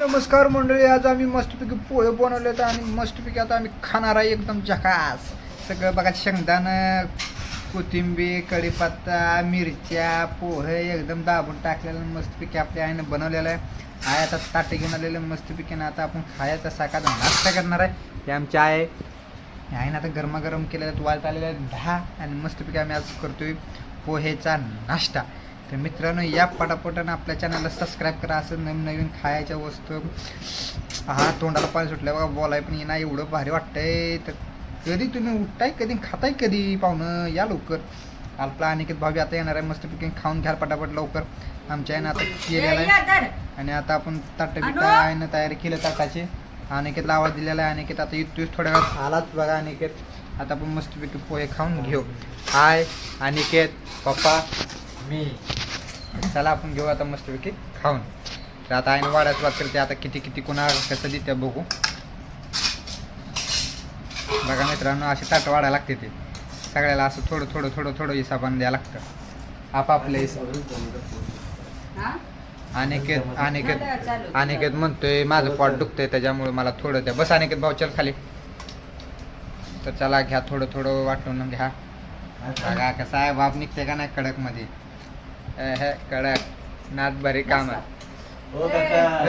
नमस्कार मंडळी आज आम्ही मस्तपैकी पोहे बनवले होते आणि मस्तपैकी आता आम्ही खाणार आहे एकदम झकास. सगळं बघा शेंगदाणं कोथिंबीर कढीपत्ता मिरच्या पोहे एकदम दाबून टाकलेलं मस्तपैकी आपल्या आईनं बनवलेलं आहे. आई आता ताटे घेऊन आलेलं मस्तपैकी ना आता आपण खायचा साकाचा नाश्ता करणार आहे. हे आमची आहे. आईनं आता गरमागरम केलेलं वाळत आलेलं आहे दहा आणि मस्तपैकी आम्ही आज करतोय पोहेचा नाश्ता. तर मित्रांनो या पटापटानं आपल्या चॅनलला सबस्क्राईब करा. असं नवीन नवीन खायच्या वस्तू हा तोंडाला पाणी सुटलं बघा बोलाय पण येणार एवढं भारी वाटतंय. तर कधी तुम्ही उठताय कधी खाताय कधी पाहुणं? या लवकर. आपला अनिकेत भावी आता येणार आहे. मस्तपैकी खाऊन घ्या पटापट लवकर. आमच्या आईनं आता केलेलं आहे. आणि आता आपण ताट आईनं तयारी केलं ताटाची. अनिकेतला आवाज दिलेला आहे. अनिकेत आता येतोय थोड्या वेळात. आलाच बघा अनिकेत. आता आपण मस्तपैकी पोहे खाऊन घेऊ. हाय अनिकेत पप्पा मी. चला आपण घेऊ आता मस्तपैकी खाऊन. तर आता आईने वाढायला सुरुवात करते आता किती किती कोणा कसं देते बघू. बघा मित्रांनो असे ताट वाढायला लागते ते. सगळ्याला असं थोडं थोडं थोडं थोडं हिसाबाने द्यावं लागतं. आपापल्या हिसाब. अनिकेत अनिकेत अनिकेत म्हणतोय माझं पोट दुखतंय त्याच्यामुळे मला थोडं द्या. बस अनिकेत भाऊ चल खाली. तर चला घ्या थोडं थोडं वाटून घ्या. बघा कसा आहे बाप निघते का नाही कडकमध्ये. हे कडक नात बरी काम आहे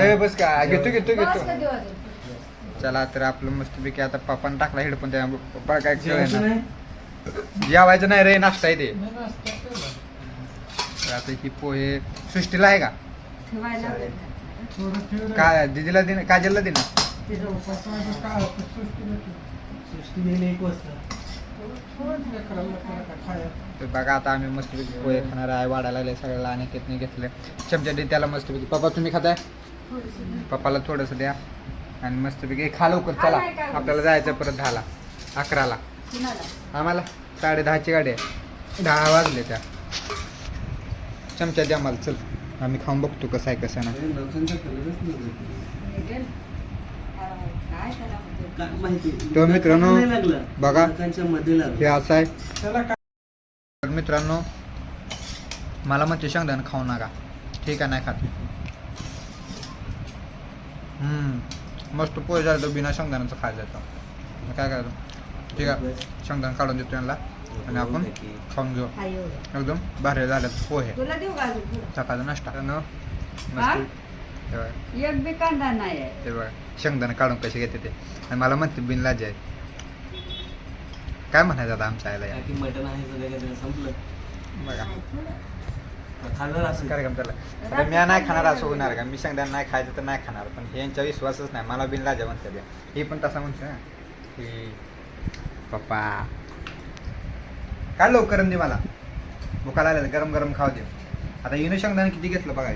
ए, बस का? घेतो घेतो घेतो. चला तर आपलं मस्तपैकी आता पप्पानं टाकला हेडफोन त्या पप्पा काय. जेवायचं नाही? रे नाश्ता आहे ते. तर आता ही पोहे सृष्टीला आहे का? का दिदीला दिन काजलला दिन? तर बघा आता आम्ही मस्तपैकी पोहे खाणार आहे वाढायला लागले सगळ्याला आणि केतने घेतले. चमच्याने दे त्याला मस्तपैकी. पप्पा तुम्ही खाताय? पप्पाला थोडंसं द्या. आणि मस्तपैकी खा लवकर चला. आपल्याला जायचं परत दहाला अकराला. आम्हाला साडे दहाची गाडी आहे. दहा वाजले त्या. चमचा द्या आम्हाला चल. आम्ही खाऊन बघतो कसं आहे कसं नाही. तो मित्रांनो, बघा. मध्ये हे असं आहे. तर मित्रांनो मला म्हणते शेंगदाणा खाऊ नका. ठीक आहे नाही खात. हम्म. मस्त पोहे झालं तर बिना शेंगदाण्याचं खायचं येतं मग काय करायचं? ठीक आहे. शेंगदाणा काढून देतो यांना. आणि आपण खाऊन घेऊ. एकदम भारी झालं पोहे. तुला देऊ का अजून? थोडं? सकाळचा नाश्ता. न हा? मस्त बघा, एक बी कांदा नाही आहे. ते बघा. शेंगदाणा काढून कसे घेते ते. आणि मला म्हणते बिन लाज आहे. काय म्हणायचं आता आमच्या आईला? या? मटन आहे सगळं संपलं. बघा. खाणार असं. कार्यक्रम त्याला आता मी नाही खाणार असं होणार का? मी शेंगदाणा नाही खायचं तर नाही खाणार. पण हे यांचा विश्वासच नाही. मला बिन लाजा म्हणते ते. हे पण तसा म्हणते ना. की पप्पा काय लवकर दे मला? भुका लागल्या गरम गरम खाऊ दे. आता हिनं शेंगदाणा किती घेतलं बघा.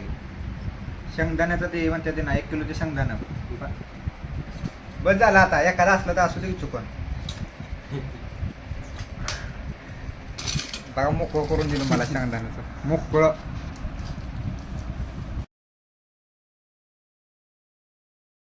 शेंगदाण्याचं ते म्हणते ते ना एक किलोचे शेंगदाणं. बस झालं आता एखादा असलं तर असू दे चुकून. बघा मोकळं करून दिलं मला शेंगदाण्याचं. मोकळं.